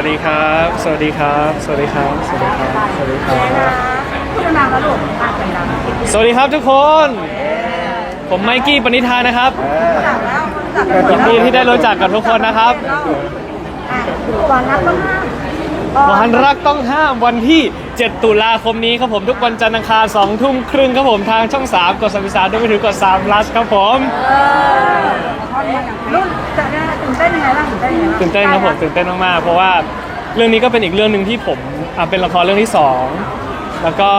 วัสดีครับ สวัสดีครับ สวัสดีครับ สวัสดีครับ สวัสดีครัเจ๊นะบพูดนานแล้วลูกอ่านกันดังสวัสดีครับทุกคน ผมไมกี้ปณิธานนะครับ รู้จักแล้วรู้จักยินดีที่ได้รู้จักกับทุกคนนะครับ อะก่อนนับต้องห้ามวันรักต้องห้ามวันที่ 7 ตุลาคมนี้ครับผมทุกวันจันทร์อังคาร2ทุ่มครึ่งครับผมทางช่อง 3 กด33ด้วยมือถือกด3 plus ครับผม รุ่นจะได้ตื่น เต้นยังไงบ้างตื่นเต้นยังไงบ้างตื่นเต้นครับผมตื่นเต้นมากๆเพราะว่าเรื่องนี้ก็เป็นอีกเรื่องหนึ่งที่ผมอะเป็นละครเรื่องที่สองแล้วก็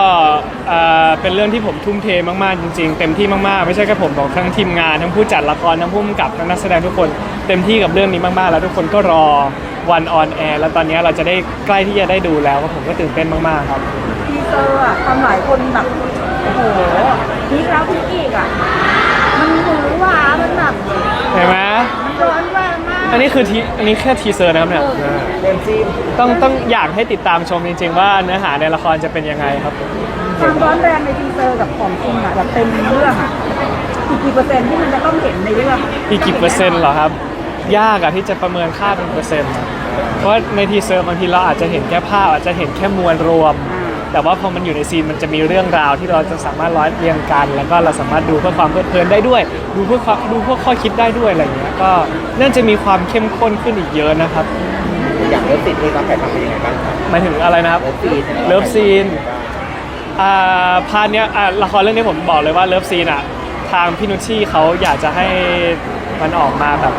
อ่าเป็นเรื่องที่ผมทุ่มเทมากๆจริง ๆ เต็มที่มากๆไม่ใช่แค่ผมบอกทั้งทีมงานทั้งผู้จัดละครทั้งผู้กำกับทั้งนักแสดงทุกคนเต็มที่กับเรื่องนี้มากๆ แล้วทุกคนก็รอวันออนแอร์แล้วตอนนี้เราจะได้ใกล้ที่จะได้ดูแล้วครับผมก็ตื่นเต้นมากๆครับ ทีเซอร์อะทำหลายคนแบบโอ้โหพีคแล้วพีคอีกอะมันหวือหวามันแบบ เห็นไหม มันร้อนแรงมาก อันนี้คือทีอันนี้แค่ทีเซอร์นะครับเนี่ยเต็มซีมต้องต้องอยากให้ติดตามชมจริง ๆ ว่าเนื้อหาในละครจะเป็นยังไงครับผมความร้อนแรงในทีเซอร์กับของจริงอะแบบเต็มเรื่องอะอีกกี่เปอร์เซ็นต์ที่มันจะต้องเห็นในเรื่องอีกกี่เปอร์เซ็นต์เหรอครับ ยากอะที่จะประเมินค่าเป็นเปอร์เซ็นต์อะเพราะว่าในทีเซอร์บางทีเราอาจจะเห็นแค่ภาพอาจจะเห็นแค่มวลรวม แต่ว่าพอมันอยู่ในซีนมันจะมีเรื่องราวที่เราจะสามารถร้อยเรียงกัน แล้วก็เราสามารถดูเพื่อความเพลิดเพลินได้ด้วย ดูเพื่อความดูเพื่อข้อคิดได้ด้วยอะไรอย่างเงี้ยก็น่าจะมีความเข้มข้นขึ้นอีกเยอะนะครับอย่างเลิฟซีนที่เราถ่ายทำเป็นยังไงบ้างครับหมายถึงอะไรนะครับ เลิฟซีนเลิฟซีน อ่าพาร์ทเนี้ยอ่าละครเรื่องนี้ผมบอกเลยว่าเลิฟซีนอะทางพี่นุชชี่เขาอยากจะให้มันออกมาแบบ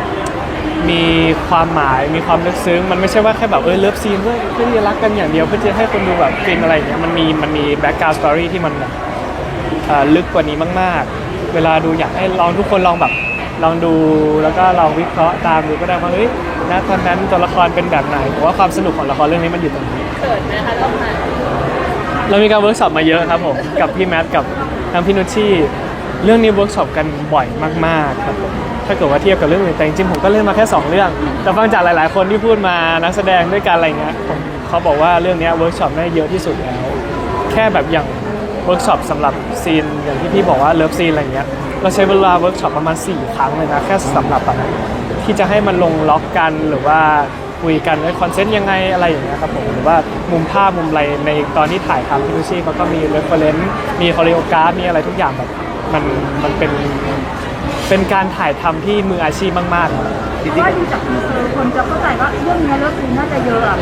มีความหมายมีความลึกซึ้ง มันไม่ใช่ว่าแค่แบบเออเลิฟซีนเพื่อเพื่อที่จะรักกันอย่างเดียวเพื่อจะให้คนดูแบบฟินอะไรอย่างเงี้ยมันมีมันมีแบ็กกราวด์สตอรี่ที่มันแบบเอ่อลึกกว่านี้มาก ๆ เวลาดูอยากให้ลองทุกคนลองแบบลองดูแล้วก็ลองวิเคราะห์ตามดูก็ได้ว่าเฮ้ยณตอนนั้นตัวละครเป็นแบบไหนผมว่าความสนุกของละครเรื่องนี้มันอยู่ตรงนี้เขินไหมคะต้องมาเรามีการเวิร์กช็อปมาเยอะครับผมกับพี่แมทกับทางพี่นุชชี่เรื่องนี้เวิร์กช็อปกันบ่อยมาก ๆ ครับผม ถ้าเกิดว่าเทียบกับเรื่องอื่นแต่จริงๆผมก็เล่นมาแค่ 2 เรื่อง แต่ฟังจากหลาย ๆ คนที่พูดมานักแสดงด้วยกันอะไรเงี้ยผมเขาบอกว่าเรื่องนี้เวิร์กช็อปได้เยอะที่สุดแล้ว แค่แบบอย่างเวิร์กช็อปสำหรับซีนอย่างที่พี่บอกว่าเลิฟซีนอะไรเงี้ยเราใช้เวลาเวิร์กช็อปประมาณ 4 ครั้งเลยนะแค่สำหรับแบบที่จะให้มันลงล็อกกันหรือว่าคุยกันว่าคอนเซ็ปต์ยังไงอะไรอย่างเงี้ยครับผมหรือว่ามุมภาพมุมอะไรในตอนที่ถ่ายทำพี่ลูชี่เขาก็มีเรฟเฟอรนซ์มีคอเรโอกราฟมีอะไรทุกอย่างแบบมันมันเป็น เป็นการถ่ายทำที่มืออาชีพมากๆครับจริงว่าดูจากทีเซอร์คนจะเข้าใจว่าเรื่องนี้เลิฟซีนน่าจะเยอะอะ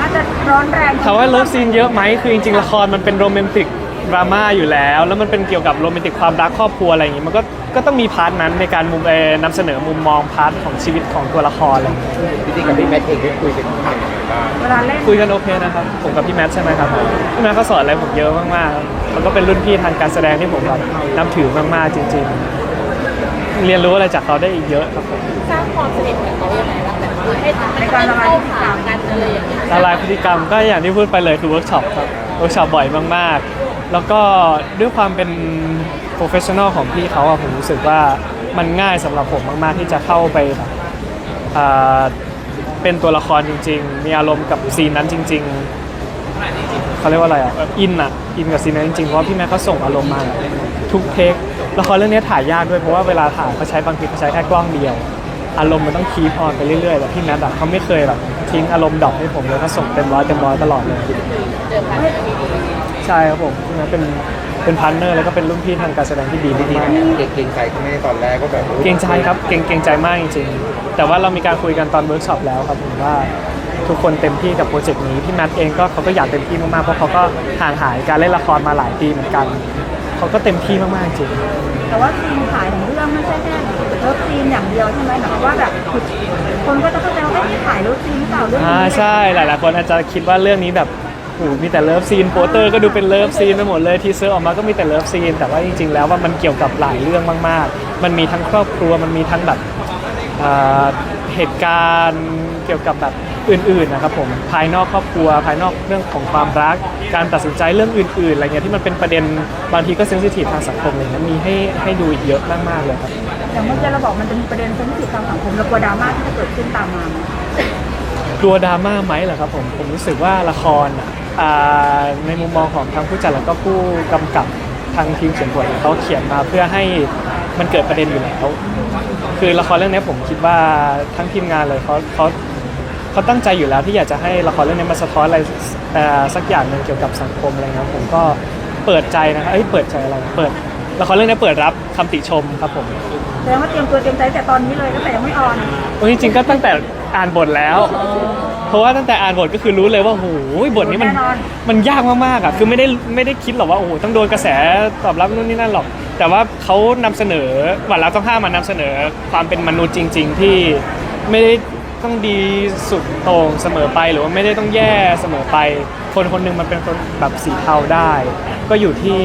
น่าจะร้อนแรงถามว่าเลิฟซีนเยอะไหมคือจริงๆละครมันเป็นโรแมนติกดราม่าอยู่แล้ว แล้วมันเป็นเกี่ยวกับโรแมนติกความรักครอบครัวอะไรอย่างงี้มันก็ก็ต้องมีพาร์ทนั้นในการมุมเอ่อนำเสนอมุมมองพาร์ทของชีวิตของตัวละครอะไรอย่างเงี้ยๆจริงๆกับพี่แมทเองได้คุยกันยังไงบ้างเวลาเล่นคุยกันโอเคนะครับผมกับพี่แมทใช่ไหมครับพี่แมทเขาสอนอะไรผมเยอะมากๆครับแล้วก็เป็นรุ่นพี่ทางการแสดงที่ผมแบบนับถือมากๆจริง ๆ เรียนรู้อะไรจากเขาได้อีกเยอะครับผมสร้างความสนิทกับเขายังไงบ้างแบบว่าให้ให้มันเข้าขากันอะไรอย่างเงี้ยละลายพฤติกรรมก็อย่างที่พูดไปเลยคือเวิร์กช็อปครับเวิร์กช็อปบ่อยมากๆ แล้วก็ด้วยความเป็นโปรเฟชชั่นอลของพี่เขาอะผมรู้สึกว่ามันง่ายสำหรับผมมากๆ ที่จะเข้าไปแบบอ่าเป็นตัวละครจริง ๆ มีอารมณ์กับซีนนั้นจริง ๆเขาเรียกว่าอะไรอะอินอะอินกับซีนนั้นจริงๆเพราะว่าพี่แม่เขาส่งอารมณ์มาทุกเทค ละครเรื่องนี้ถ่ายยากด้วยเพราะว่าเวลาถ่ายเขาใช้บางทีเขาใช้แค่กล้องเดียว อารมณ์มันต้องคีพออนไปเรื่อยๆแต่พี่แมทอะเขาไม่เคยแบบทิ้งอารมณ์ดรอปให้ผมเลยเขาส่งเต็มร้อยเต็มร้อยตลอดเลยใช่ครับผมพี่แมทเป็นเป็นพาร์ทเนอร์แล้วก็เป็นรุ่นพี่ทางการแสดงที่ดีมากเด็กเกรงใจเขาไม่ตอนแรกก็แบบเกรงใจครับเกรงเกรงใจมากจริงๆแต่ว่าเรามีการคุยกันตอนเวิร์กช็อปแล้วครับผมว่าทุกคนเต็มที่กับโปรเจกต์นี้พี่แมทเองก็เขาก็อยากเต็มที่มากๆเพราะเขาก็ห่างหายการเล่นละครมาหลายปีเหมือนกัน เขาก็เต็มที่มากๆจริงแต่ว่าซีนขายของเรื่องไม่ใช่แค่เลิฟซีนอย่างเดียวใช่ไหมแบบว่าแบบคนก็จะเข้าใจว่าไม่ถ่ายเลิฟซีนหรือเปล่าเรื่องอ่านี้ใช่หลายๆคนอาจจะคิดว่าเรื่องนี้แบบโอ้โหมีแต่เลิฟซีนโปสเตอร์ก็ดูเป็นเลิฟซีนไปหมดเลยทีเซอร์ออกมาก็มีแต่เลิฟซีนแต่ว่าจริง ๆ แล้วว่ามันเกี่ยวกับหลายเรื่องมาก ๆ มันมีทั้งครอบครัวมันมีทั้งแบบอ่าเหตุการณ์เกี่ยวกับแบบ อื่นๆนะครับผมภายนอกครอบครัว ภายนอกเรื่องของความรัก การตัดสินใจเรื่องอื่น ๆ อะไรเงี้ยที่มันเป็นประเด็นบางทีก็เซนซิทีฟทางสังคมอะไรเงี้ยมีให้ให้ดูอีกเยอะมากๆเลยครับอย่างเมื่อกี้เราบอกมันจะมีประเด็นเซนซิทีฟทางสังคมแล้วกลัวดราม่าที่จะเกิดขึ้นตามมาไหมกลัวดราม่าไหมเหรอครับผมผมรู้สึกว่าละครอะอ่าในมุมมองของทางผู้จัดแล้วก็ผู้กำกับทางทีมเขียนบทเนี่ยเขาเขียนมาเพื่อให้มันเกิดประเด็นอยู่แล้ว คือละครเรื่องนี้ผมคิดว่าทั้งทีมงานเลยเขาเขา เขาตั้งใจอยู่แล้วที่อยากจะให้ละครเรื่องนี้มาสะท้อนอะไรเอ่อสักอย่างหนึ่งเกี่ยวกับสังคมอะไรเงี้ยผมก็เปิดใจนะครับเอ้ยเปิดใจอะไรเปิดละครเรื่องนี้เปิดรับคำติชมครับผมแสดงว่าเตรียมตัวเตรียมใจแต่ตอนนี้เลยตั้งแต่ยังไม่ออนโอ้ยจริงๆก็ตั้งแต่อ่านบทแล้ว เพราะว่าตั้งแต่อ่านบทก็คือรู้เลยว่าโอ้โหบทนี้มันแน่นอนมันยากมากๆอะคือไม่ได้ไม่ได้คิดหรอกว่าโอ้โหต้องโดนกระแสตอบรับนู่นนี่นั่นหรอก แต่ว่าเขานำเสนอหวานรับต้องห้ามมานำเสนอความเป็นมนุษย์จริง ๆ ที่ไม่ได้ ต้องดีสุดโต่งเสมอไปหรือว่าไม่ได้ต้องแย่เสมอไป คนคนหนึงมันเป็นคนแบบสีเทาได้ ก็อยู่ที่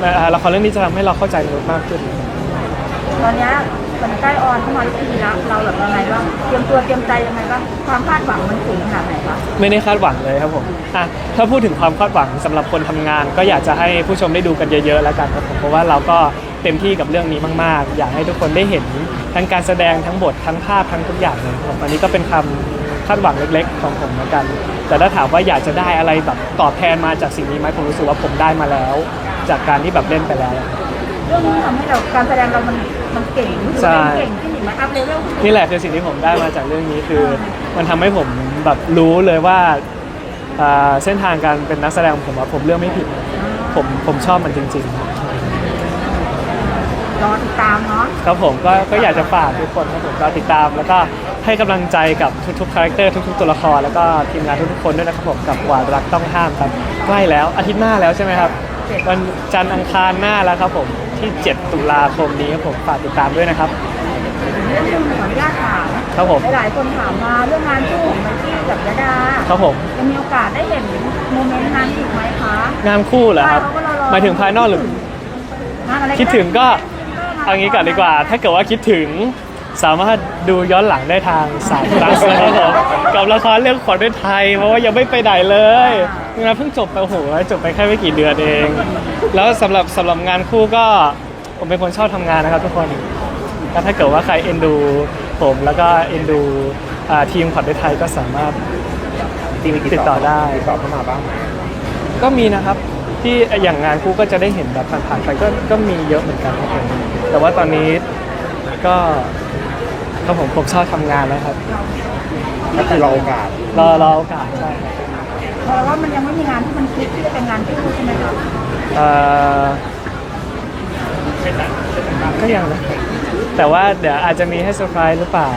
เอ่อละครเรื่องนี้จะทำให้เราเข้าใจมนุษย์มากขึ้น ตอนเนี้ยมันใกล้ออนเข้ามาทุกทีแล้วเราแบบยังไงบ้างเตรียมตัวเตรียมใจยังไงบ้างความคาดหวังมันสูงขนาดไหนคะไม่ได้คาดหวังเลยครับผมอะถ้าพูดถึงความคาดหวังสำหรับคนทำงาน ก็อยากจะให้ผู้ชมได้ดูกันเยอะๆแล้วกันครับผมเพราะว่าเราก็ เต็มที่กับเรื่องนี้มาก ๆ อยากให้ทุกคนได้เห็นทั้งการแสดงทั้งบททั้งภาพทั้งทุกอย่างเลยครับอันนี้ก็เป็นคำคาดหวังเล็ก ๆ ของผมเหมือนกัน แต่ถ้าถามว่าอยากจะได้อะไรแบบตอบแทนมาจากสิ่งนี้ไหมผมรู้สึกว่าผมได้มาแล้ว จากการที่แบบเล่นไปแล้ว เรื่องนี้ทำให้เราการแสดงเรามันมันเก่งรู้สึกใช่ว่ามันเก่งขึ้นอีกไหมอัพเลเวลขึ้นอีกนี่แหละคือสิ่งที่ผมได้มาจากเรื่องนี้คือ มันทำให้ผมแบบรู้เลยว่าอ่าเส้นทางการเป็นนักแสดงของผมว่าผมเลือกไม่ผิด ผมผมชอบมันจริง รอติดตามเนาะๆครับผมก็ก็อยากจะฝากทุกคนครับผมก็ติดตาม แล้วก็ให้กำลังใจกับทุกๆคาแรคเตอร์ทุกๆตัวละครแล้วก็ทีมงานทุกๆคนด้วยนะครับผมกับหวานรักต้องห้ามครับใกล้แล้วอาทิตย์หน้าแล้วใช่ไหมครับวันจันทร์อังคารหน้าแล้วครับผมที่ 7 ตุลาคมนี้ครับผมฝากติดตามด้วยนะครับเรื่องนึงขออนุญาตถามครับผมหลายๆคนถามมาเรื่องงานคู่ของไมค์กี้กับยดาครับผมจะมีโอกาสได้เห็นโมเมนต์นั้นอีกไหมคะงานคู่เหรอครับใช่เขาก็รอๆหมายถึงภายนอกหรืองานอะไรคิดถึงก็ เอางี้ก่อนดีกว่า ถ้าเกิดว่าคิดถึงสามารถดูย้อนหลังได้ทางสามพลัสนะครับผมกับละครเรื่องขวัญด้วยไทย เพราะว่ายังไม่ไปไหนเลยงานเพิ่งจบไปโอ้โหจบไปแค่ไม่กี่เดือนเอง แล้วสำหรับสำหรับงานคู่ก็ผมเป็นคนชอบทำงานนะครับทุกคนก็ถ้าเกิดว่าใครเอ็นดูผมแล้วก็เอ็นดูอ่าทีมขวัญด้วยไทยก็สามารถที่มีติดต่อได้ติดต่อเข้ามาบ้างไหมก็มีนะครับ ที่อย่างงานคู่ก็จะได้เห็นแบบผ่านๆไปก็ก็มีเยอะเหมือนกันครับผมแต่ว่าตอนนี้ก็ก็ผมผมชอบทำงานแล้วครับก็คือรอโอกาสรอรอโอกาสใช่ครับเพราะว่ามันยังไม่มีงานที่มันคลิกที่จะเป็นงานคู่ใช่ไหมคะเอ่อก็ยังนะแต่ว่าเดี๋ยวอาจจะมีให้เซอร์ไพรส์หรือเปล่า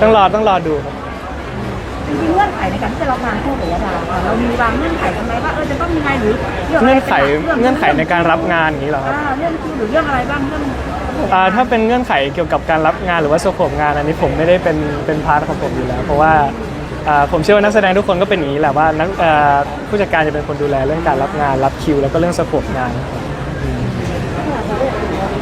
ต้องรอต้องรอดูครับ จริงๆเงื่อนไขในการที่จะรับงานคู่กับยดาค่ะเรามีวางเงื่อนไขกันไหมว่าเออจะต้องยังไงหรือรื่ะรเงื่อนไขป็หลักเงื่อนไขในการรับงานอย่างนี้เหรอครับอ่าเรื่องคิวหรือเรื่องอะไรบ้างเรื่องระบบอ่าถ้าเป็นเงื่อนไขเกี่ยวกับการรับงานหรือว่าสโคปงานอันนี้ผมไม่ได้เป็นเป็นพาร์ทของผมอยู่แล้ว เพราะว่าอ่าผมเชื่อว่านักแสดงทุกคนก็เป็นอย่างนี้แหละว่านักอ่าผู้จัดการจะเป็นคนดูแลเรื่องการรับงานรับคิว แล้วก็เรื่องสโคปงานครับอืม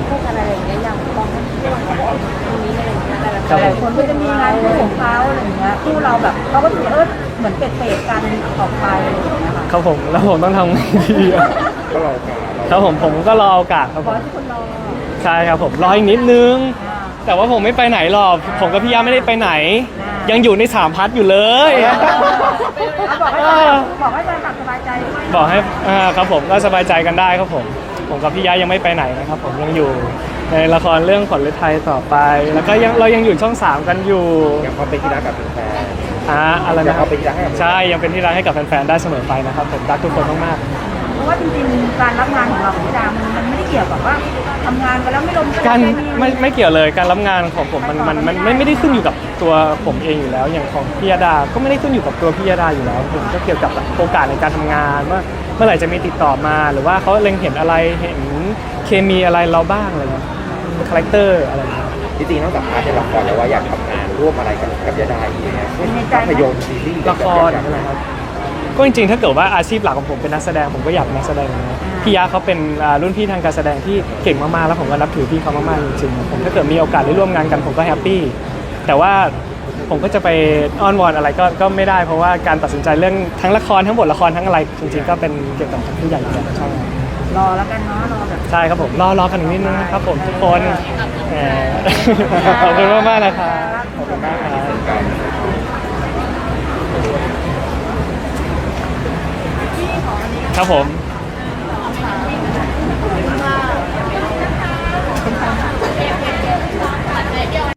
พวกอะไรอย่างเงี้ยอย่างมองที่วางแผนตรงนี้อะไรอย่างเงี้ยแต่ละครับหผลายมคนก็จะมีงานคู่ของเขาอะไรอย่างเงี้ยคู่เราแบบ เขาก็ถือว่าเออเหมือนเป็ดเปดกันออกไปอะไรอย่างเงี้ยค่ะครับผมแล้วผมต้องทำไงดีอะก็รอโอกาสครับผมผมก็รอโอกาสครับขผอมให้ทุกคนรอใช่ครับผมรออีกนิดนึง อ่าแต่ว่าผมไม่ไปไหนหรอกผมกับพี่ยาไม่ได้ไปไหนอ่ายัยังอยู่ในสามพัทอยู่เลย เอาบอกให้บอกให้แฟนคลับสบายใจด้วยบอกให้อ่าครับผมก็สบายใจกันได้ครับผม ผมกับพี่ยายังไม่ไปไหนนะครับ ผมยังอยู่ในละครเรื่องขวัญฤทัยต่อไป แล้วก็ยังเรายังอยู่ช่องสามกันอยู่ ยังความเป็นที่รักกับแฟน อ่าอะไรยังนะคครัวาบมเป็นที่รักให้กับ ใช่ยังเป็นที่รักให้กับแฟนๆได้เสมอไปนะครับผมรักทุกคนมากเพราะว่าจริงๆการรับงานของเราของพี่ดามันมันไม่ได้เกี่ยวกับว่าทำงานกันแล้วไม่ลงๆการไม่ไม่เกี่ยวเลยการรับงานของผมมันมันมันไม่ไม่ได้ขึ้นอยู่กับตัวผมเองอยู่แล้ว อย่างของพี่ยาดาก็ไม่ได้ขึ้นอยู่กับตัวพี่ยาดาอยู่แล้วผมก็เกี่ยวกับโอกาสในการทำงานว่าเมื่อไหร่จะมีติดต่อมาหรือว่าเขาเล็งเห็นอะไรเห็นเคมีอะไรเราบ้างอะไรเงี้ยคาแรคเตอร์อะไรเงี้ย จริงๆนอกจากพาร์ทในละครแล้วว่าอยากทำงาน ร่วมอะไรกับกับยาดาอีกเนี่ยภาพยนตร์ซีรีส์ละครใช่ไหมครับ ก็จริงๆ ถ้าเกิดว่าอาชีพหลักของผมเป็นนักแสดงผมก็อยากเป็นนักแสดงนะพี่ยะเขาเป็นอ่ารุ่นพี่ทางการแสดงที่เก่งมากๆ แล้วผมก็นับถือพี่เขามากๆ จริงๆ ผมถ้าเกิดมีโอกาสได้ร่วมงานกันผมก็แฮปปี้ แต่ว่าผมก็จะไปอ้อนวอนอะไรก็ก็ไม่ได้เพราะว่าการตัดสินใจเรื่องทั้งละครทั้งบทละครทั้งอะไรจริงๆ ก็เป็นเกี่ยวกับทางผู้ใหญ่อยู่แล้วใช่รอแล้วกันเนาะรอแบบ ใช่ครับผมรอรอกันอีกนิดนึงนะครับผมทุกคนแหมขอบคุณมากๆนะครับ ขอบคุณมากครับครับผม